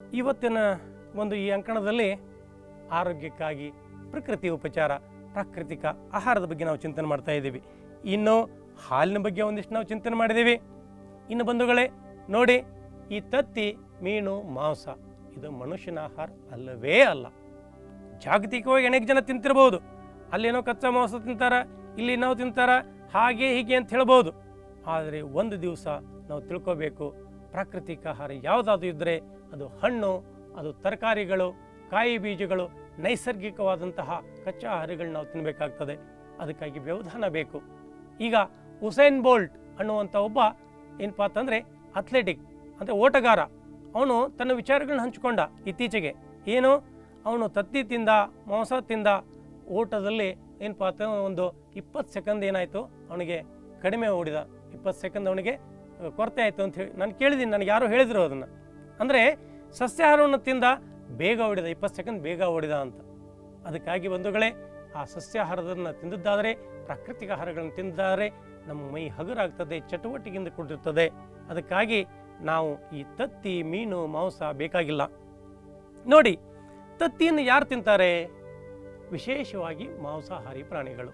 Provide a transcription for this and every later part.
ಇವತ್ತಿನ ಒಂದು ಈ ಅಂಕಣದಲ್ಲಿ ಆರೋಗ್ಯಕ್ಕಾಗಿ ಪ್ರಕೃತಿ ಉಪಚಾರ, ಪ್ರಾಕೃತಿಕ ಆಹಾರದ ಬಗ್ಗೆ ನಾವು ಚಿಂತನೆ ಮಾಡ್ತಾ ಇದ್ದೀವಿ. ಇನ್ನು ಹಾಲಿನ ಬಗ್ಗೆ ಒಂದಿಷ್ಟು ನಾವು ಚಿಂತನೆ ಮಾಡಿದ್ದೀವಿ. ಇನ್ನು ಬಂಧುಗಳೇ, ನೋಡಿ, ಈ ತತ್ತಿ, ಮೀನು, ಮಾಂಸ, ಇದು ಮನುಷ್ಯನ ಆಹಾರ ಅಲ್ಲವೇ ಅಲ್ಲ. ಜಾಗತಿಕವಾಗಿ ಅನೇಕ ಜನ ತಿಂತಿರ್ಬೋದು. ಅಲ್ಲೇನೋ ಕಚ್ಚಾ ಮಾಂಸ ತಿಂತಾರ, ಇಲ್ಲಿ ನಾವು ತಿಂತಾರ, ಹಾಗೆ ಹೀಗೆ ಅಂತ ಹೇಳ್ಬೋದು. ಆದರೆ ಒಂದು ದಿವಸ ನಾವು ತಿಳ್ಕೋಬೇಕು ಪ್ರಾಕೃತಿಕ ಆಹಾರ ಯಾವುದಾದ್ರು ಇದ್ದರೆ ಅದು ಹಣ್ಣು, ಅದು ತರಕಾರಿಗಳು, ಕಾಯಿ ಬೀಜಗಳು, ನೈಸರ್ಗಿಕವಾದಂತಹ ಕಚ್ಚಾ ಆಹಾರಗಳನ್ನ ನಾವು ತಿನ್ನಬೇಕಾಗ್ತದೆ ಅದಕ್ಕಾಗಿ ವ್ಯವಧಾನ ಬೇಕು. ಈಗ ಹುಸೇನ್ ಬೋಲ್ಟ್ ಅನ್ನುವಂಥ ಒಬ್ಬ ಏನಪ್ಪ ಅಂತಂದರೆ ಅಥ್ಲೆಟಿಕ್, ಅಂದರೆ ಓಟಗಾರ. ಅವನು ತನ್ನ ವಿಚಾರಗಳನ್ನ ಹಂಚಿಕೊಂಡ ಇತ್ತೀಚೆಗೆ. ಏನು? ಅವನು ತತ್ತಿ ತಿಂದ, ಮಾಂಸ ತಿಂದ ಓಟದಲ್ಲಿ ಏನಪ್ಪ ಅಂತ ಒಂದು ಇಪ್ಪತ್ತು ಸೆಕೆಂಡ್ ಏನಾಯಿತು? ಅವನಿಗೆ ಕಡಿಮೆ ಓಡಿದ. ಇಪ್ಪತ್ತು ಸೆಕೆಂಡ್ ಅವನಿಗೆ ಕೊರತೆ ಆಯಿತು ಅಂತ ಹೇಳಿ ನಾನು ಕೇಳಿದ್ದೀನಿ ನನಗೆ ಯಾರು ಹೇಳಿದರು ಅದನ್ನು. ಅಂದರೆ ಸಸ್ಯಾಹಾರವನ್ನು ತಿಂದ ಬೇಗ ಓಡಿದ, ಇಪ್ಪತ್ತು ಸೆಕೆಂಡ್ ಬೇಗ ಓಡಿದ ಅಂತ. ಅದಕ್ಕಾಗಿ ಬಂಧುಗಳೇ, ಆ ಸಸ್ಯಾಹಾರದನ್ನು ತಿಂದಿದ್ದಾದರೆ, ಪ್ರಾಕೃತಿಕ ಆಹಾರಗಳನ್ನು ತಿಂದಿದ್ದಾರೆ ನಮ್ಮ ಮೈ ಹಗುರಾಗ್ತದೆ, ಚಟುವಟಿಕೆಯಿಂದ ಕೂಡಿರ್ತದೆ. ಅದಕ್ಕಾಗಿ ನಾವು ಈ ತತ್ತಿ, ಮೀನು, ಮಾಂಸ ಬೇಕಾಗಿಲ್ಲ. ನೋಡಿ, ತತ್ತಿಯನ್ನು ಯಾರು ತಿಂತಾರೆ? ವಿಶೇಷವಾಗಿ ಮಾಂಸಾಹಾರಿ ಪ್ರಾಣಿಗಳು.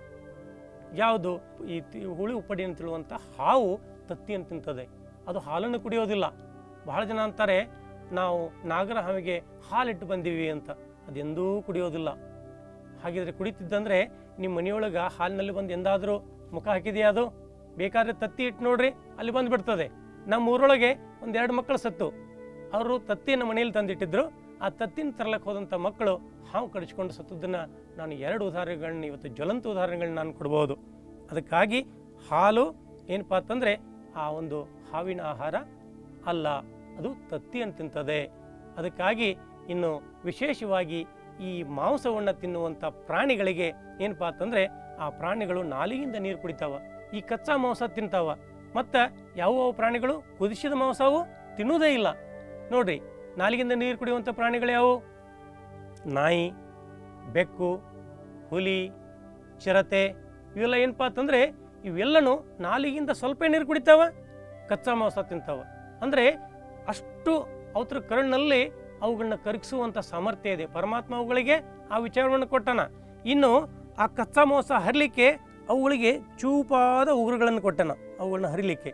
ಯಾವುದು? ಈ ಹುಳಿ ಉಪ್ಪಡಿ ಅಂತೇಳುವಂಥ ಹಾವು ತತ್ತಿಯನ್ನು ತಿಂತದೆ ಅದು ಹಾಲನ್ನು ಕುಡಿಯೋದಿಲ್ಲ. ಬಹಳ ಜನ ಅಂತಾರೆ, ನಾವು ನಾಗರ ಹಾವಿಗೆ ಹಾಲಿಟ್ಟು ಬಂದೀವಿ ಅಂತ. ಅದೆಂದೂ ಕುಡಿಯೋದಿಲ್ಲ. ಹಾಗಿದ್ರೆ ಕುಡಿತಿದ್ದಂದ್ರೆ ನಿಮ್ಮ ಮನೆಯೊಳಗೆ ಹಾಲಿನಲ್ಲಿ ಬಂದು ಎಂದಾದರೂ ಮುಖ ಹಾಕಿದೆಯಾ ಅದು? ಬೇಕಾದ್ರೆ ತತ್ತಿ ಇಟ್ಟು ನೋಡ್ರಿ, ಅಲ್ಲಿ ಬಂದು ಬಿಡ್ತದೆ. ನಮ್ಮ ಊರೊಳಗೆ ಒಂದೆರಡು ಮಕ್ಕಳು ಸತ್ತು. ಅವರು ತತ್ತಿಯನ್ನು ಮನೆಯಲ್ಲಿ ತಂದಿಟ್ಟಿದ್ರು. ಆ ತತ್ತಿನ ತರಲಕ್ಕೆ ಹೋದಂಥ ಮಕ್ಕಳು ಹಾವು ಕಡಿಸ್ಕೊಂಡು ಸತ್ತದನ್ನು ನಾನು ಎರಡು ಉದಾಹರಣೆಗಳನ್ನ, ಇವತ್ತು ಜ್ವಲಂತ ಉದಾಹರಣೆಗಳನ್ನ ನಾನು ಕೊಡ್ಬೋದು. ಅದಕ್ಕಾಗಿ ಹಾಲು ಏನಪ್ಪಾ ಅಂತಂದರೆ ಆ ಒಂದು ಹಾವಿನ ಆಹಾರ ಅಲ್ಲ. ಅದು ತತ್ತಿಯನ್ನು ತಿಂತದೆ. ಅದಕ್ಕಾಗಿ ಇನ್ನು ವಿಶೇಷವಾಗಿ ಈ ಮಾಂಸವನ್ನು ತಿನ್ನುವಂಥ ಪ್ರಾಣಿಗಳಿಗೆ ಏನಪ್ಪಾ ಅಂತಂದರೆ ಆ ಪ್ರಾಣಿಗಳು ನಾಲಿಗಿಂದ ನೀರು ಕುಡಿತಾವ. ಈ ಕಚ್ಚಾ ಮಾಂಸ ತಿಂತಾವ. ಮತ್ತು ಯಾವ ಪ್ರಾಣಿಗಳು? ಕುದಿಸಿದ ಮಾಂಸವು ತಿನ್ನುವುದೇ ಇಲ್ಲ. ನೋಡ್ರಿ ನಾಲಿಗಿಂದ ನೀರು ಕುಡಿಯುವಂಥ ಪ್ರಾಣಿಗಳು ಯಾವುವು ನಾಯಿ, ಬೆಕ್ಕು, ಹುಲಿ, ಚಿರತೆ ಇವೆಲ್ಲ ಏನಪ್ಪಾ ಅಂತಂದರೆ ಇವೆಲ್ಲನೂ ನಾಲಿಗಿಂದ ಸ್ವಲ್ಪ ನೀರು ಕುಡಿತಾವ, ಕಚ್ಚಾ ಮಾಂಸ ತಿಂತಾವ. ಅಂದರೆ ಅಷ್ಟು ಅವತ್ರ ಕರ್ಣಲ್ಲಿ ಅವುಗಳನ್ನ ಕರಗಿಸುವಂಥ ಸಾಮರ್ಥ್ಯ ಇದೆ. ಪರಮಾತ್ಮ ಅವುಗಳಿಗೆ ಆ ವಿಚಾರವನ್ನು ಕೊಟ್ಟನ. ಇನ್ನು ಆ ಕಚ್ಚಾ ಮಾಂಸ ಹರಿಲಿಕ್ಕೆ ಅವುಗಳಿಗೆ ಚೂಪಾದ ಉಗುರುಗಳನ್ನು ಕೊಟ್ಟಾನ ಅವುಗಳನ್ನ ಹರಿಲಿಕ್ಕೆ.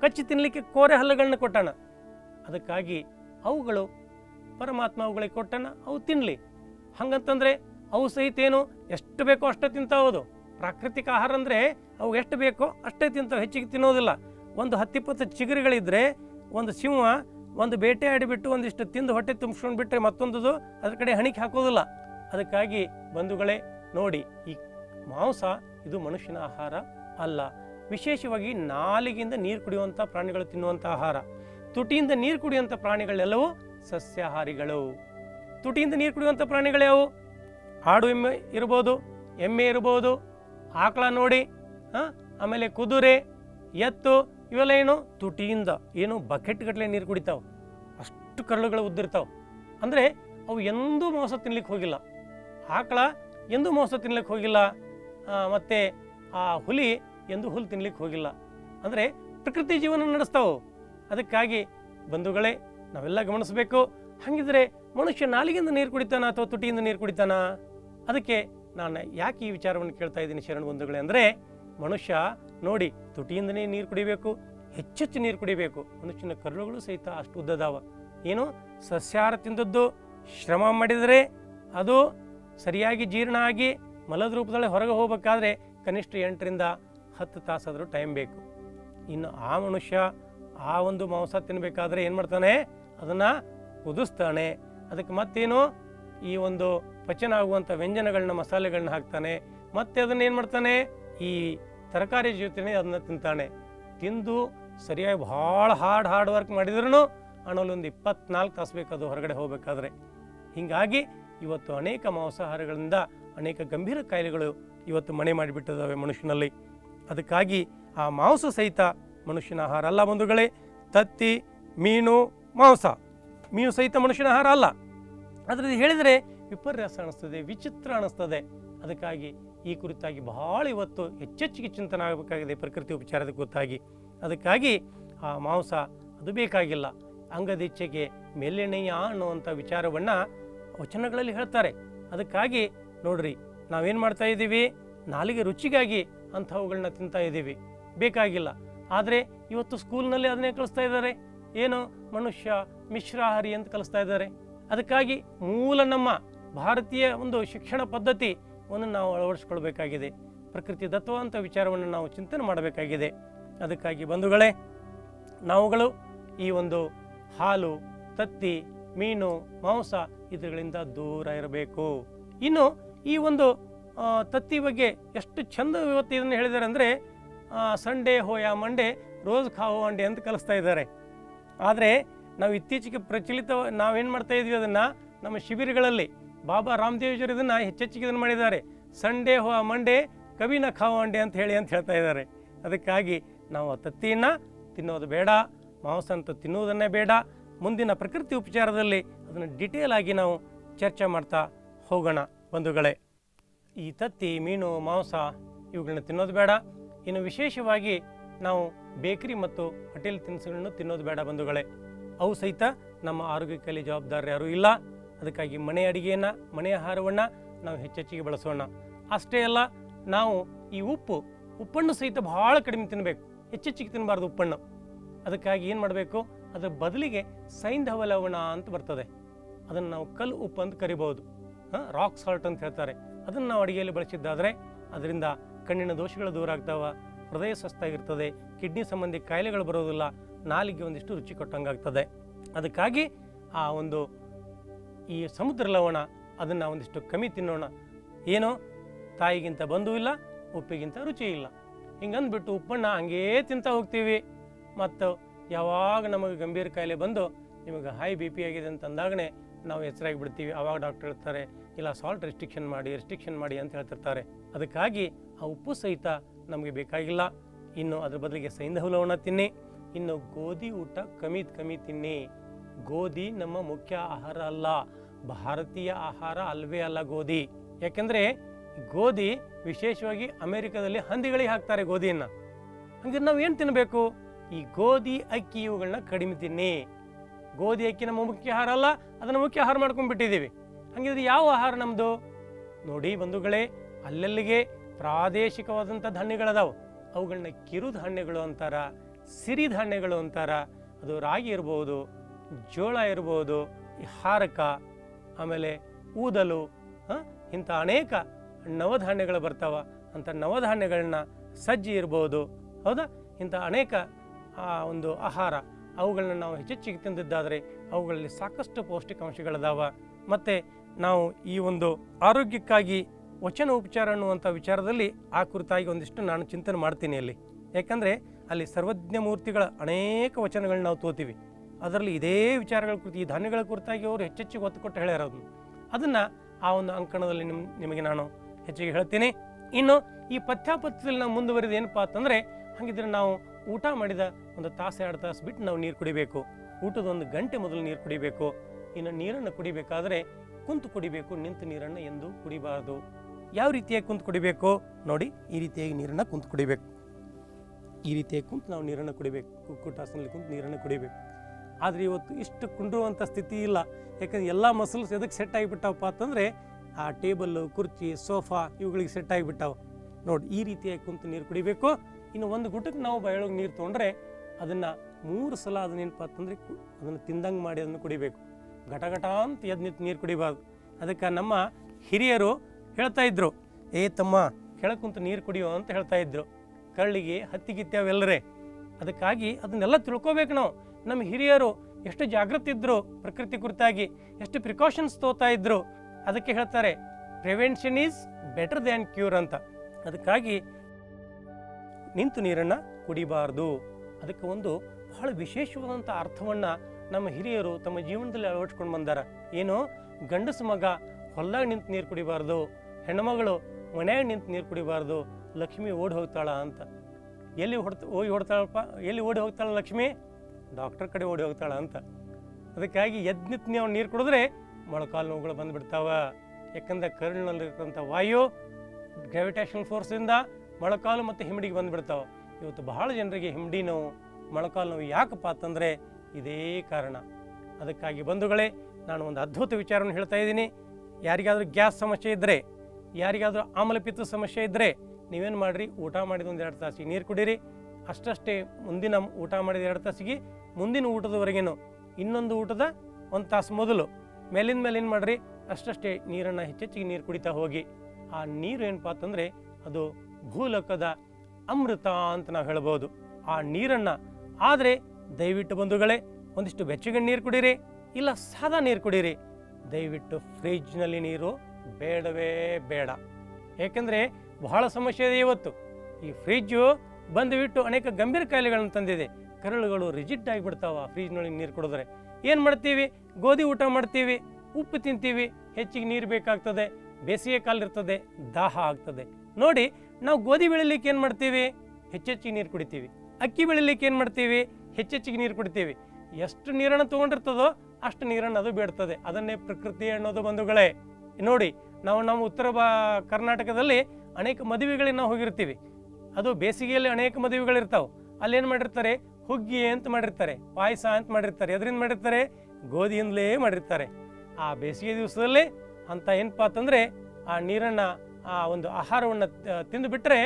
ಕಚ್ಚಿ ತಿನ್ನಲಿಕ್ಕೆ ಕೋರೆ ಹಲ್ಲುಗಳನ್ನ ಕೊಟ್ಟಣ ಅದಕ್ಕಾಗಿ ಅವುಗಳು ಪರಮಾತ್ಮ ಅವುಗಳಿಗೆ ಕೊಟ್ಟಾನ, ಅವು ತಿನ್ನಲಿ ಹಾಗಂತಂದರೆ ಅವು ಸಹಿತ ಏನು ಎಷ್ಟು ಬೇಕೋ ಅಷ್ಟು ತಿಂತಾವದು. ಪ್ರಾಕೃತಿಕ ಆಹಾರ ಅಂದರೆ ಅವು ಎಷ್ಟು ಬೇಕೋ ಅಷ್ಟೇ ತಿಂತಾವೆ, ಹೆಚ್ಚಿಗೆ ತಿನ್ನೋದಿಲ್ಲ. ಒಂದು ಹತ್ತಿಪ್ಪತ್ತು ಚಿಗುರುಗಳಿದ್ದರೆ ಒಂದು ಸಿಂಹ, ಒಂದು ಬೇಟೆ ಆಡಿಬಿಟ್ಟು ಒಂದಿಷ್ಟು ತಿಂದು ಹೊಟ್ಟೆ ತುಂಬಿಸ್ಕೊಂಡು ಬಿಟ್ಟರೆ ಮತ್ತೊಂದು ಅದ್ರ ಕಡೆ ಹಣಿಕೆ ಹಾಕೋದಿಲ್ಲ. ಅದಕ್ಕಾಗಿ ಬಂಧುಗಳೇ, ನೋಡಿ, ಈ ಮಾಂಸ ಇದು ಮನುಷ್ಯನ ಆಹಾರ ಅಲ್ಲ. ವಿಶೇಷವಾಗಿ ನಾಲಿಗೆಯಿಂದ ನೀರು ಕುಡಿಯುವಂಥ ಪ್ರಾಣಿಗಳು ತಿನ್ನುವಂಥ ಆಹಾರ. ತುಟಿಯಿಂದ ನೀರು ಕುಡಿಯುವಂಥ ಪ್ರಾಣಿಗಳೆಲ್ಲವೂ ಸಸ್ಯಾಹಾರಿಗಳು. ತುಟಿಯಿಂದ ನೀರು ಕುಡಿಯುವಂಥ ಪ್ರಾಣಿಗಳು ಯಾವುವು ಆಡು ಎಮ್ಮೆ ಇರ್ಬೋದು ಎಮ್ಮೆ ಇರ್ಬೋದು ಆಕಳ ನೋಡಿ ಆಮೇಲೆ ಕುದುರೆ, ಎತ್ತು, ಇವೆಲ್ಲ ಏನು? ತುಟಿಯಿಂದ ಏನು ಬಕೆಟ್ ಗಟ್ಟಲೆ ನೀರು ಕುಡಿತಾವೆ. ಅಷ್ಟು ಕರಳುಗಳು ಉದ್ದಿರ್ತಾವೆ. ಅಂದರೆ ಅವು ಎಂದೂ ಮಾಂಸ ತಿನ್ಲಿಕ್ಕೆ ಹೋಗಿಲ್ಲ. ಆಕಳ ಎಂದೂ ಮಾಂಸ ತಿನ್ಲಿಕ್ಕೆ ಹೋಗಿಲ್ಲ. ಮತ್ತು ಮತ್ತೆ ಆ ಹುಲಿ ಎಂದೂ ಹುಲ್ ತಿನ್ಲಿಕ್ಕೆ ಹೋಗಿಲ್ಲ. ಅಂದರೆ ಪ್ರಕೃತಿ ಜೀವನ ನಡೆಸ್ತಾವೆ. ಅದಕ್ಕಾಗಿ ಬಂಧುಗಳೇ, ನಾವೆಲ್ಲ ಗಮನಿಸಬೇಕು. ಹಾಗಿದ್ರೆ ಮನುಷ್ಯ ನಾಲಿಗೆಯಿಂದ ನೀರು ಕುಡಿತಾನ ಅಥವಾ ತುಟಿಯಿಂದ ನೀರು ಕುಡಿತಾನ? ಅದಕ್ಕೆ ನಾನು ಯಾಕೆ ಈ ವಿಚಾರವನ್ನು ಕೇಳ್ತಾ ಇದ್ದೀನಿ ಶರಣ ಬಂಧುಗಳೇ ಅಂದರೆ, ಮನುಷ್ಯ ನೋಡಿ ತುಟಿಯಿಂದನೇ ನೀರು ಕುಡಿಬೇಕು, ಹೆಚ್ಚೆಚ್ಚು ನೀರು ಕುಡಿಬೇಕು. ಮನುಷ್ಯನ ಕರುಳುಗಳು ಸಹಿತ ಅಷ್ಟು ಉದ್ದದಾವ. ಏನು? ಸಸ್ಯಾಹಾರ ತಿಂದದ್ದು, ಶ್ರಮ ಮಾಡಿದರೆ ಅದು ಸರಿಯಾಗಿ ಜೀರ್ಣ ಆಗಿ ಮಲದ ರೂಪದಲ್ಲಿ ಹೊರಗೆ ಹೋಗಬೇಕಾದ್ರೆ ಕನಿಷ್ಠ ಎಂಟರಿಂದ ಹತ್ತು ತಾಸಾದರೂ ಟೈಮ್ ಬೇಕು. ಇನ್ನು ಆ ಮನುಷ್ಯ ಆ ಒಂದು ಮಾಂಸ ತಿನ್ನಬೇಕಾದ್ರೆ ಏನು ಮಾಡ್ತಾನೆ? ಅದನ್ನು ಕುದಿಸ್ತಾನೆ. ಅದಕ್ಕೆ ಮತ್ತೇನು? ಈ ಒಂದು ಪಚನ ಆಗುವಂಥ ವ್ಯಂಜನಗಳನ್ನ ಮಸಾಲೆಗಳನ್ನ ಹಾಕ್ತಾನೆ, ಮತ್ತೆ ಅದನ್ನ ಏನು ಮಾಡ್ತಾನೆ? ಈ ತರಕಾರಿ ಜೊತೆನೇ ಅದನ್ನ ತಿಂತಾನೆ. ತಿಂದು ಸರಿಯಾಗಿ ಭಾಳ ಹಾರ್ಡ್ ಹಾರ್ಡ್ ವರ್ಕ್ ಮಾಡಿದ್ರೂ ಅಣ್ಣಲ್ಲಿ ಒಂದು ಇಪ್ಪತ್ನಾಲ್ಕು ತಾಸು ಬೇಕು ಅದು ಹೊರಗಡೆ ಹೋಗಬೇಕಾದ್ರೆ. ಹೀಗಾಗಿ ಇವತ್ತು ಅನೇಕ ಮಾಂಸಾಹಾರಗಳಿಂದ ಅನೇಕ ಗಂಭೀರ ಕಾಯಿಲೆಗಳು ಇವತ್ತು ಮನೆ ಮಾಡಿಬಿಟ್ಟಿದ್ದಾವೆ ಮನುಷ್ಯನಲ್ಲಿ. ಅದಕ್ಕಾಗಿ ಆ ಮಾಂಸ ಸಹಿತ ಮನುಷ್ಯನ ಆಹಾರ ಅಲ್ಲ ಬಂಧುಗಳೇ. ತತ್ತಿ, ಮೀನು, ಮಾಂಸ. ಮೀನು ಸಹಿತ ಮನುಷ್ಯನ ಆಹಾರ ಅಲ್ಲ. ಅದರಲ್ಲಿ ಹೇಳಿದರೆ ವಿಪರ್ಯಾಸ ಅನ್ನಿಸ್ತದೆ ವಿಚಿತ್ರ ಅನ್ನಿಸ್ತದೆ ಅದಕ್ಕಾಗಿ ಈ ಕುರಿತಾಗಿ ಬಹಳ ಇವತ್ತು ಹೆಚ್ಚೆಚ್ಚಿಗೆ ಚಿಂತನೆ ಆಗಬೇಕಾಗಿದೆ ಪ್ರಕೃತಿ ಉಪಚಾರದ ಕುರಿತಾಗಿ. ಅದಕ್ಕಾಗಿ ಆ ಮಾಂಸ ಅದು ಬೇಕಾಗಿಲ್ಲ. ಅಂಗದಿಚ್ಛೆಗೆ ಮೆಲ್ಲೆಣೆಯ ಅನ್ನುವಂಥ ವಿಚಾರವನ್ನು ವಚನಗಳಲ್ಲಿ ಹೇಳ್ತಾರೆ. ಅದಕ್ಕಾಗಿ ನೋಡ್ರಿ, ನಾವೇನು ಮಾಡ್ತಾ ಇದ್ದೀವಿ? ನಾಲಿಗೆ ರುಚಿಗಾಗಿ ಅಂಥವುಗಳನ್ನ ತಿಂತಾ ಇದ್ದೀವಿ. ಬೇಕಾಗಿಲ್ಲ. ಆದರೆ ಇವತ್ತು ಸ್ಕೂಲ್ನಲ್ಲಿ ಅದನ್ನೇ ಕಲಿಸ್ತಾ ಇದ್ದಾರೆ. ಏನು ಮನುಷ್ಯ ಮಿಶ್ರಾಹಾರಿ ಅಂತ ಕಲಿಸ್ತಾ ಇದ್ದಾರೆ. ಅದಕ್ಕಾಗಿ ಮೂಲ ನಮ್ಮ ಭಾರತೀಯ ಒಂದು ಶಿಕ್ಷಣ ಪದ್ಧತಿ ಒಂದು ನಾವು ಅಳವಡಿಸ್ಕೊಳ್ಬೇಕಾಗಿದೆ. ಪ್ರಕೃತಿ ದತ್ತವಂತ ವಿಚಾರವನ್ನು ನಾವು ಚಿಂತನೆ ಮಾಡಬೇಕಾಗಿದೆ. ಅದಕ್ಕಾಗಿ ಬಂಧುಗಳೇ, ನಾವುಗಳು ಈ ಒಂದು ಹಾಲು, ತತ್ತಿ, ಮೀನು, ಮಾಂಸ ಇದುಗಳಿಂದ ದೂರ ಇರಬೇಕು. ಇನ್ನು ಈ ಒಂದು ತತ್ತಿ ಬಗ್ಗೆ ಎಷ್ಟು ಚಂದ ಇವತ್ತು ಇದನ್ನು ಹೇಳಿದ್ದಾರೆ ಅಂದರೆ ಸಂಡೇ ಹೋಯಾ ಮಂಡೆ ರೋಸ್ ಖಾವೋ ಅಂಡೆ ಅಂತ ಕಲಿಸ್ತಾ ಇದ್ದಾರೆ. ಆದರೆ ನಾವು ಇತ್ತೀಚೆಗೆ ಪ್ರಚಲಿತ ನಾವೇನು ಮಾಡ್ತಾ ಇದ್ವಿ ಅದನ್ನು? ನಮ್ಮ ಶಿಬಿರಗಳಲ್ಲಿ ಬಾಬಾ ರಾಮದೇವ್ಜರು ಇದನ್ನು ಹೆಚ್ಚೆಚ್ಚಿಗೆ ಇದನ್ನು ಮಾಡಿದ್ದಾರೆ. ಸಂಡೇ ಹೋ ಮಂಡೇ ಕವಿನ ಖಾವ ಅಂಡೆ ಅಂತ ಹೇಳಿ ಅಂತ ಹೇಳ್ತಾ ಇದ್ದಾರೆ. ಅದಕ್ಕಾಗಿ ನಾವು ಆ ತತ್ತಿಯನ್ನು ತಿನ್ನೋದು ಬೇಡ, ಮಾಂಸ ಅಂತ ತಿನ್ನುವುದನ್ನೇ ಬೇಡ. ಮುಂದಿನ ಪ್ರಕೃತಿ ಉಪಚಾರದಲ್ಲಿ ಅದನ್ನು ಡಿಟೇಲ್ ಆಗಿ ನಾವು ಚರ್ಚೆ ಮಾಡ್ತಾ ಹೋಗೋಣ ಬಂಧುಗಳೇ. ಈ ತತ್ತಿ, ಮೀನು, ಮಾಂಸ ಇವುಗಳನ್ನ ತಿನ್ನೋದು ಬೇಡ. ಇನ್ನು ವಿಶೇಷವಾಗಿ ನಾವು ಬೇಕರಿ ಮತ್ತು ಹೋಟೆಲ್ ತಿನಿಸುಗಳನ್ನು ತಿನ್ನೋದು ಬೇಡ ಬಂಧುಗಳೇ. ಅವು ಸಹಿತ ನಮ್ಮ ಆರೋಗ್ಯಕ್ಕಲ್ಲಿ ಜವಾಬ್ದಾರಿ ಯಾರೂ ಇಲ್ಲ. ಅದಕ್ಕಾಗಿ ಮನೆ ಅಡಿಗೆಯನ್ನು, ಮನೆ ಆಹಾರವನ್ನು ನಾವು ಹೆಚ್ಚೆಚ್ಚಿಗೆ ಬಳಸೋಣ. ಅಷ್ಟೇ ಅಲ್ಲ, ನಾವು ಈ ಉಪ್ಪು, ಉಪ್ಪನ್ನು ಸಹಿತ ಭಾಳ ಕಡಿಮೆ ತಿನ್ನಬೇಕು ಹೆಚ್ಚೆಚ್ಚಿಗೆ ತಿನ್ನಬಾರ್ದು ಉಪ್ಪನ್ನು. ಅದಕ್ಕಾಗಿ ಏನು ಮಾಡಬೇಕು? ಅದರ ಬದಲಿಗೆ ಸೈಂಧವ ಲವಣ ಅಂತ ಬರ್ತದೆ. ಅದನ್ನು ನಾವು ಕಲ್ಲು ಉಪ್ಪು ಅಂತ ಕರಿಬೋದು ಹಾಂ, ರಾಕ್ ಸಾಲ್ಟ್ ಅಂತ ಹೇಳ್ತಾರೆ. ಅದನ್ನು ನಾವು ಅಡಿಗೆಯಲ್ಲಿ ಬಳಸಿದ್ದಾದರೆ ಅದರಿಂದ ಕಣ್ಣಿನ ದೋಷಗಳು ದೂರ ಆಗ್ತಾವ, ಹೃದಯ ಸ್ವಸ್ಥಾಗಿರ್ತದೆ ಕಿಡ್ನಿ ಸಂಬಂಧಿ ಕಾಯಿಲೆಗಳು ಬರೋದಿಲ್ಲ ನಾಲಿಗೆ ಒಂದಿಷ್ಟು ರುಚಿ ಕೊಟ್ಟಂಗಾಗ್ತದೆ. ಅದಕ್ಕಾಗಿ ಆ ಒಂದು ಈ ಸಮುದ್ರ ಲವಣ, ಅದನ್ನು ಒಂದಿಷ್ಟು ಕಮ್ಮಿ ತಿನ್ನೋಣ. ಏನೋ ತಾಯಿಗಿಂತ ಬಂಧು ಇಲ್ಲ, ಉಪ್ಪಿಗಿಂತ ರುಚಿ ಇಲ್ಲ. ಹಿಂಗಂದ್ಬಿಟ್ಟು ಉಪ್ಪನ್ನು ಹಂಗೇ ತಿಂತಾ ಹೋಗ್ತೀವಿ. ಮತ್ತು ಯಾವಾಗ ನಮಗೆ ಗಂಭೀರ ಕಾಯಿಲೆ ಬಂದು ನಿಮಗೆ ಹೈ ಬಿ ಪಿ ಆಗಿದೆ ಅಂತ ಅಂದಾಗನೇ ನಾವು ಎಚ್ಚರಾಗಿ ಬಿಡ್ತೀವಿ. ಆವಾಗ ಡಾಕ್ಟರ್ ಹೇಳ್ತಾರೆ, ಇಲ್ಲ ಸಾಲ್ಟ್ ರೆಸ್ಟ್ರಿಕ್ಷನ್ ಮಾಡಿ ರೆಸ್ಟ್ರಿಕ್ಷನ್ ಮಾಡಿ ಅಂತ ಹೇಳ್ತಿರ್ತಾರೆ. ಅದಕ್ಕಾಗಿ ಆ ಉಪ್ಪು ಸಹಿತ ನಮಗೆ ಬೇಕಾಗಿಲ್ಲ. ಇನ್ನು ಅದ್ರ ಬದಲಿಗೆ ಸೈಂಧವ ಲವಣ ತಿನ್ನಿ. ಇನ್ನು ಗೋಧಿ ಊಟ ಕಮ್ಮಿ ಕಮ್ಮಿ ತಿನ್ನಿ. ಗೋಧಿ ನಮ್ಮ ಮುಖ್ಯ ಆಹಾರ ಅಲ್ಲ, ಭಾರತೀಯ ಆಹಾರ ಅಲ್ವೇ ಅಲ್ಲ ಗೋಧಿ. ಯಾಕೆಂದ್ರೆ ಗೋಧಿ ವಿಶೇಷವಾಗಿ ಅಮೆರಿಕದಲ್ಲಿ ಹಂದಿಗಳಿಗೆ ಹಾಕ್ತಾರೆ ಗೋಧಿಯನ್ನು. ಹಂಗೆ ನಾವು ಏನು ತಿನ್ನಬೇಕು ಈ ಗೋಧಿ ಅಕ್ಕಿ ಇವುಗಳನ್ನ ಕಡಿಮೆ ತಿನ್ನಿ. ಗೋಧಿ ಅಕ್ಕಿ ನಮ್ಮ ಮುಖ್ಯ ಆಹಾರ ಅಲ್ಲ, ಅದನ್ನು ಮುಖ್ಯ ಆಹಾರ ಮಾಡ್ಕೊಂಡ್ಬಿಟ್ಟಿದ್ದೀವಿ ಹಂಗಿದ್ರೆ ಯಾವ ಆಹಾರ ನಮ್ಮದು ನೋಡಿ ಬಂಧುಗಳೇ, ಅಲ್ಲಲ್ಲಿಗೆ ಪ್ರಾದೇಶಿಕವಾದಂಥ ಧಾನ್ಯಗಳದಾವು. ಅವುಗಳನ್ನ ಕಿರುಧಾನ್ಯಗಳು ಅಂತಾರ. ಸಿರಿಧಾನ್ಯಗಳು ಅಂತಾರೆ ಅದು ರಾಗಿ ಇರ್ಬೋದು, ಜೋಳ ಇರ್ಬೋದು, ಹಾರಕ, ಆಮೇಲೆ ಊದಲು ಇಂಥ ಅನೇಕ ನವಧಾನ್ಯಗಳು ಬರ್ತಾವ. ಅಂಥ ನವಧಾನ್ಯಗಳನ್ನ ಸಜ್ಜಿ ಇರ್ಬೋದು. ಹೌದಾ? ಇಂಥ ಅನೇಕ, ಆ, ಒಂದು ಆಹಾರ ಅವುಗಳನ್ನ ನಾವು ಹೆಚ್ಚೆಚ್ಚಿಗೆ ತಿಂದಿದ್ದಾದರೆ ಅವುಗಳಲ್ಲಿ ಸಾಕಷ್ಟು ಪೌಷ್ಟಿಕಾಂಶಗಳದಾವ ಮತ್ತು ನಾವು ಈ ಒಂದು ಆರೋಗ್ಯಕ್ಕಾಗಿ ವಚನ ಉಪಚಾರ ಅನ್ನುವಂಥ ವಿಚಾರದಲ್ಲಿ ಆ ಕುರಿತಾಗಿ ಒಂದಿಷ್ಟು ನಾನು ಚಿಂತನೆ ಮಾಡ್ತೀನಿ ಅಲ್ಲಿ. ಯಾಕಂದರೆ ಅಲ್ಲಿ ಸರ್ವಜ್ಞ ಮೂರ್ತಿಗಳ ಅನೇಕ ವಚನಗಳನ್ನ ನಾವು ತೋತೀವಿ. ಅದರಲ್ಲಿ ಇದೇ ವಿಚಾರಗಳ ಕುರಿತು, ಈ ಧಾನ್ಯಗಳ ಕುರಿತಾಗಿ ಅವರು ಹೆಚ್ಚೆಚ್ಚು ಒತ್ತು ಕೊಟ್ಟು ಹೇಳಿರೋದು ಅದನ್ನು ಆ ಒಂದು ಅಂಕಣದಲ್ಲಿ ನಿಮ್, ನಿಮಗೆ ನಾನು ಹೆಚ್ಚಿಗೆ ಹೇಳ್ತೀನಿ. ಇನ್ನು ಈ ಪಥ್ಯಾಪಥ್ಯದಲ್ಲಿ ನಾವು ಮುಂದುವರಿದ ಏನಪ್ಪಾ ಅಂತಂದರೆ, ಹಾಗಿದ್ರೆ ನಾವು ಊಟ ಮಾಡಿದ ಒಂದು ತಾಸು ಎರಡು ತಾಸು ಬಿಟ್ಟು ನಾವು ನೀರು ಕುಡಿಬೇಕು. ಊಟದ ಒಂದು ಗಂಟೆ ಮೊದಲು ನೀರು ಕುಡಿಬೇಕು. ಇನ್ನು ನೀರನ್ನು ಕುಡಿಬೇಕಾದ್ರೆ ಕುಂತು ಕುಡಿಬೇಕು, ನಿಂತು ನೀರನ್ನು ಎಂದು ಕುಡಿಬಾರದು. ಯಾವ ರೀತಿಯಾಗಿ ಕುಂತು ಕುಡಿಬೇಕು? ನೋಡಿ, ಈ ರೀತಿಯಾಗಿ ನೀರನ್ನು ಕುಂತು ಕುಡಿಬೇಕು. ಈ ರೀತಿಯಾಗಿ ಕುಂತು ನಾವು ನೀರನ್ನು ಕುಡಿಬೇಕು ಕುಕ್ಕುಟಾಸನಲ್ಲಿ ಕುಂತು ನೀರನ್ನು ಕುಡಿಬೇಕು. ಆದರೆ ಇವತ್ತು ಇಷ್ಟು ಕುಂಡ್ರುವಂಥ ಸ್ಥಿತಿ ಇಲ್ಲ. ಯಾಕಂದ್ರೆ ಎಲ್ಲ ಮಸಲ್ಸ್ ಎದಕ್ಕೆ ಸೆಟ್ ಆಗಿಬಿಟ್ಟಾವಪ್ಪ ಅಂತಂದರೆ ಆ ಟೇಬಲ್ಲು ಕುರ್ಚಿ ಸೋಫಾ ಇವುಗಳಿಗೆ ಸೆಟ್ ಆಗಿಬಿಟ್ಟಾವ. ನೋಡಿ, ಈ ರೀತಿಯಾಗಿ ಕುಂತು ನೀರು ಕುಡಿಬೇಕು. ಇನ್ನು ಒಂದು ಗುಟಕ್ಕೆ ನಾವು ಬಾಯೊಳಗೆ ನೀರು ತೊಗೊಂಡ್ರೆ ಅದನ್ನು ಮೂರು ಸಲ ಅದನ್ನೇನಪ್ಪ ಅಂತಂದರೆ ಅದನ್ನು ತಿಂದಂಗೆ ಮಾಡಿ ಅದನ್ನು ಕುಡಿಬೇಕು. ಘಟ ಘಟ ಅಂತ ಎದ್ದು ನಿಂತು ನೀರು ಕುಡಿಬಾರ್ದು. ಅದಕ್ಕೆ ನಮ್ಮ ಹಿರಿಯರು ಹೇಳ್ತಾ ಇದ್ರು, ಏ ತಮ್ಮ, ಕೆಳಗೆ ಕುಂತು ನೀರು ಕುಡಿಯೋ ಅಂತ ಹೇಳ್ತಾ ಇದ್ರು. ಕಳ್ಳಿಗೆ ಹತ್ತಿಗಿತ್ಯಾವೆಲ್ಲರೇ. ಅದಕ್ಕಾಗಿ ಅದನ್ನೆಲ್ಲ ತಿಳ್ಕೋಬೇಕು ನಾವು. ನಮ್ಮ ಹಿರಿಯರು ಎಷ್ಟು ಜಾಗೃತಿ ಇದ್ದರು ಪ್ರಕೃತಿ ಕುರಿತಾಗಿ ಎಷ್ಟು ಪ್ರಿಕಾಷನ್ಸ್ ತೋತಾ ಇದ್ದರು ಅದಕ್ಕೆ ಹೇಳ್ತಾರೆ prevention is better than cure ಅಂತ. ಅದಕ್ಕಾಗಿ ನಿಂತು ನೀರನ್ನು ಕುಡಿಬಾರ್ದು. ಅದಕ್ಕೆ ಒಂದು ಬಹಳ ವಿಶೇಷವಾದಂಥ ಅರ್ಥವನ್ನು ನಮ್ಮ ಹಿರಿಯರು ತಮ್ಮ ಜೀವನದಲ್ಲಿ ಅಳವಡಿಸ್ಕೊಂಡು ಬಂದಾರ. ಏನು? ಗಂಡಸು ಮಗ ಹೊಲ್ದಾಗ ನಿಂತು ನೀರು ಕುಡಿಬಾರ್ದು. ಹೆಣ್ಣುಮಗಳು ಮನ್ಯಾಗ ನಿಂತು ನೀರು ಕುಡಿಬಾರ್ದು. ಲಕ್ಷ್ಮಿ ಓಡಿ ಹೋಗ್ತಾಳ ಅಂತ. ಎಲ್ಲಿ ಹೊಡ್ತ, ಹೋಗಿ ಹೊಡ್ತಾಳಪ್ಪ? ಎಲ್ಲಿ ಓಡಿ ಹೋಗ್ತಾಳ ಲಕ್ಷ್ಮಿ? ಡಾಕ್ಟರ್ ಕಡೆ ಓಡಿ ಹೋಗ್ತಾಳ ಅಂತ. ಅದಕ್ಕಾಗಿ ಎದ್ನಿತ್ ನಿಂತು ನೀವು ನೀರು ಕುಡಿದ್ರೆ ಮೊಳಕಾಲು ನೋವುಗಳು ಬಂದುಬಿಡ್ತಾವ. ಯಾಕಂದ್ರೆ ಕರುಳಿನಲ್ಲಿರ್ತಕ್ಕಂಥ ವಾಯು ಗ್ರಾವಿಟೇಷನ್ ಫೋರ್ಸಿಂದ ಮೊಳಕಾಲು ಮತ್ತು ಹಿಮ್ಮಡಿಗೆ ಬಂದುಬಿಡ್ತಾವೆ. ಇವತ್ತು ಬಹಳ ಜನರಿಗೆ ಹಿಮ್ಮಡಿ ನೋವು, ಮೊಳಕಾಲು ನೋವು ಯಾಕಪ್ಪ ಅಂತಂದರೆ ಇದೇ ಕಾರಣ. ಅದಕ್ಕಾಗಿ ಬಂಧುಗಳೇ, ನಾನು ಒಂದು ಅದ್ಭುತ ವಿಚಾರವನ್ನು ಹೇಳ್ತಾ ಇದ್ದೀನಿ. ಯಾರಿಗಾದರೂ ಗ್ಯಾಸ್ ಸಮಸ್ಯೆ ಇದ್ದರೆ ಯಾರಿಗಾದರೂ ಆಮ್ಲಪಿತ್ತು ಸಮಸ್ಯೆ ಇದ್ದರೆ ನೀವೇನು ಮಾಡಿರಿ? ಊಟ ಮಾಡಿದ ಒಂದು ಎರಡು ತಾಸಿಗೆ ನೀರು ಕುಡೀರಿ. ಅಷ್ಟಷ್ಟೇ ಮುಂದಿನ ಊಟ ಮಾಡಿದ ಎರಡು ತಾಸಿಗೆ ಮುಂದಿನ ಊಟದವರೆಗೇನು ಇನ್ನೊಂದು ಊಟದ ಒಂದು ತಾಸು ಮೊದಲು. ಮೇಲಿನ ಮೇಲೆ ಏನು ಮಾಡಿರಿ? ಅಷ್ಟಷ್ಟೇ ನೀರನ್ನು ಹೆಚ್ಚೆಚ್ಚಿಗೆ ನೀರು ಕುಡಿತಾ ಹೋಗಿ. ಆ ನೀರು ಏನಪ್ಪ ಅಂತಂದರೆ ಅದು ಭೂಲೋಕದ ಅಮೃತ ಅಂತ ನಾವು ಹೇಳ್ಬೋದು. ಆ ನೀರನ್ನು ಆದರೆ ದಯವಿಟ್ಟು ಬಂಧುಗಳೇ ಒಂದಿಷ್ಟು ಬೆಚ್ಚಗಿನ ನೀರು ಕುಡೀರಿ, ಇಲ್ಲ ಸಾದಾ ನೀರು ಕುಡೀರಿ. ದಯವಿಟ್ಟು ಫ್ರಿಜ್ನಲ್ಲಿ ನೀರು ಬೇಡವೇ ಬೇಡ. ಏಕೆಂದರೆ ಬಹಳ ಸಮಸ್ಯೆ ಇದೆ ಇವತ್ತು. ಈ ಫ್ರಿಜ್ಜು ಬಂದುಬಿಟ್ಟು ಅನೇಕ ಗಂಭೀರ ಕಾಯಿಲೆಗಳನ್ನು ತಂದಿದೆ. ಕರಳುಗಳು ರಿಜಿಡ್ ಆಗಿಬಿಡ್ತಾವ ಫ್ರಿಜ್ನೊಳಗೆ ನೀರು ಕುಡಿದ್ರೆ. ಏನು ಮಾಡ್ತೀವಿ? ಗೋಧಿ ಊಟ ಮಾಡ್ತೀವಿ. ಉಪ್ಪು ತಿಂತೀವಿ. ಹೆಚ್ಚಿಗೆ ನೀರು ಬೇಕಾಗ್ತದೆ. ಬೇಸಿಗೆ ಕಾಲ ಇರ್ತದೆ. ದಾಹ ಆಗ್ತದೆ. ನೋಡಿ, ನಾವು ಗೋಧಿ ಬೆಳಿಲಿಕ್ಕೆ ಏನು ಮಾಡ್ತೀವಿ? ಹೆಚ್ಚೆಚ್ಚಿಗೆ ನೀರು ಕುಡಿತೀವಿ. ಅಕ್ಕಿ ಬೆಳಿಲಿಕ್ಕೆ ಏನು ಮಾಡ್ತೀವಿ? ಹೆಚ್ಚೆಚ್ಚಿಗೆ ನೀರು ಕುಡಿತೀವಿ. ಎಷ್ಟು ನೀರನ್ನು ತೊಗೊಂಡಿರ್ತದೋ ಅಷ್ಟು ನೀರನ್ನು ಅದು ಬೇಡ್ತದೆ. ಅದನ್ನೇ ಪ್ರಕೃತಿ ಅನ್ನೋದು ಬಂಧುಗಳೇ. ನೋಡಿ, ನಾವು ನಮ್ಮ ಉತ್ತರ ಬಾ ಕರ್ನಾಟಕದಲ್ಲಿ ಅನೇಕ ಮದುವೆಗಳಿಗೆ ನಾವು ಹೋಗಿರ್ತೀವಿ. ಅದು ಬೇಸಿಗೆಯಲ್ಲಿ ಅನೇಕ ಮದುವೆಗಳಿರ್ತಾವೆ ಅಲ್ಲೇನು ಮಾಡಿರ್ತಾರೆ? ಹುಗ್ಗಿ ಅಂತ ಮಾಡಿರ್ತಾರೆ, ಪಾಯಸ ಅಂತ ಮಾಡಿರ್ತಾರೆ. ಅದರಿಂದ ಮಾಡಿರ್ತಾರೆ? ಗೋಧಿಯಿಂದಲೇ ಮಾಡಿರ್ತಾರೆ. ಆ ಬೇಸಿಗೆ ದಿವಸದಲ್ಲಿ ಅಂತ ಏನಪ್ಪ ಅಂತಂದರೆ ಆ ನೀರನ್ನು, ಆ ಒಂದು ಆಹಾರವನ್ನು ತಿಂದು ಬಿಟ್ಟರೆ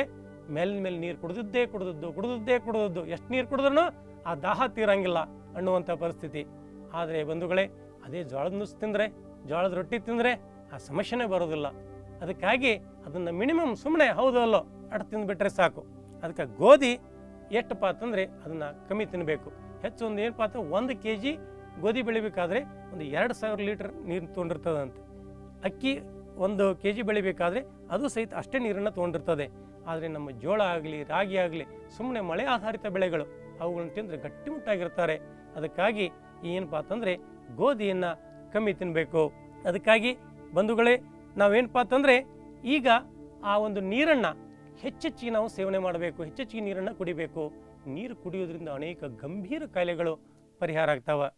ಮೇಲಿನ ಮೇಲೆ ನೀರು ಕುಡಿದದ್ದೇ ಕುಡಿದದ್ದು ಕುಡಿದದ್ದೇ ಕುಡಿದದ್ದು. ಎಷ್ಟು ನೀರು ಕುಡಿದ್ರೂ ಆ ದಾಹ ತೀರಂಗಿಲ್ಲ ಅನ್ನುವಂಥ ಪರಿಸ್ಥಿತಿ. ಆದರೆ ಬಂಧುಗಳೇ, ಅದೇ ಜೋಳದ ನುಸ್ ತಿಂದರೆ ಜೋಳದ ರೊಟ್ಟಿ ತಿಂದರೆ ಆ ಸಮಸ್ಯೆನೇ ಬರೋದಿಲ್ಲ. ಅದಕ್ಕಾಗಿ ಅದನ್ನು ಮಿನಿಮಮ್ ಸುಮ್ಮನೆ ಹೌದು ಅಲ್ಲೋ ಅಟ್ ತಿಂದುಬಿಟ್ರೆ ಸಾಕು. ಅದಕ್ಕೆ ಗೋಧಿ ಎಷ್ಟಪ್ಪ ಅಂತಂದರೆ ಅದನ್ನು ಕಮ್ಮಿ ತಿನ್ನಬೇಕು ಹೆಚ್ಚು ಒಂದು ಏನಪ್ಪ ಅಂದ್ರೆ ಒಂದು ಕೆ ಜಿ ಗೋಧಿ ಬೆಳಿಬೇಕಾದ್ರೆ ಒಂದು ಎರಡು ಸಾವಿರ ಲೀಟ್ರ್ ನೀರು ತೊಗೊಂಡಿರ್ತದಂತೆ. ಅಕ್ಕಿ ಒಂದು ಕೆ ಜಿ ಬೆಳಿಬೇಕಾದ್ರೆ ಅದು ಸಹಿತ ಅಷ್ಟೇ ನೀರನ್ನು ತೊಗೊಂಡಿರ್ತದೆ. ಆದರೆ ನಮ್ಮ ಜೋಳ ಆಗಲಿ, ರಾಗಿ ಆಗಲಿ ಸುಮ್ಮನೆ ಮಳೆ ಆಧಾರಿತ ಬೆಳೆಗಳು ಅವುಗಳನ್ನು ತಿಂದರೆ ಗಟ್ಟಿಮುಟ್ಟಾಗಿರ್ತಾರೆ ಅದಕ್ಕಾಗಿ ಏನಪ್ಪ ಅಂತಂದರೆ ಗೋಧಿಯನ್ನು ಕಮ್ಮಿ ತಿನ್ನಬೇಕು ಅದಕ್ಕಾಗಿ ಬಂಧುಗಳೇ ನಾವೇನಪ್ಪ ಅಂತಂದರೆ ಈಗ ಆ ಒಂದು ನೀರನ್ನು ಹೆಚ್ಚೆಚ್ಚಿಗೆ ನಾವು ಸೇವನೆ ಮಾಡಬೇಕು ಹೆಚ್ಚೆಚ್ಚಿಗೆ ನೀರನ್ನು ಕುಡಿಬೇಕು. ನೀರು ಕುಡಿಯೋದ್ರಿಂದ ಅನೇಕ ಗಂಭೀರ ಕಾಯಿಲೆಗಳು ಪರಿಹಾರ ಆಗ್ತಾವೆ.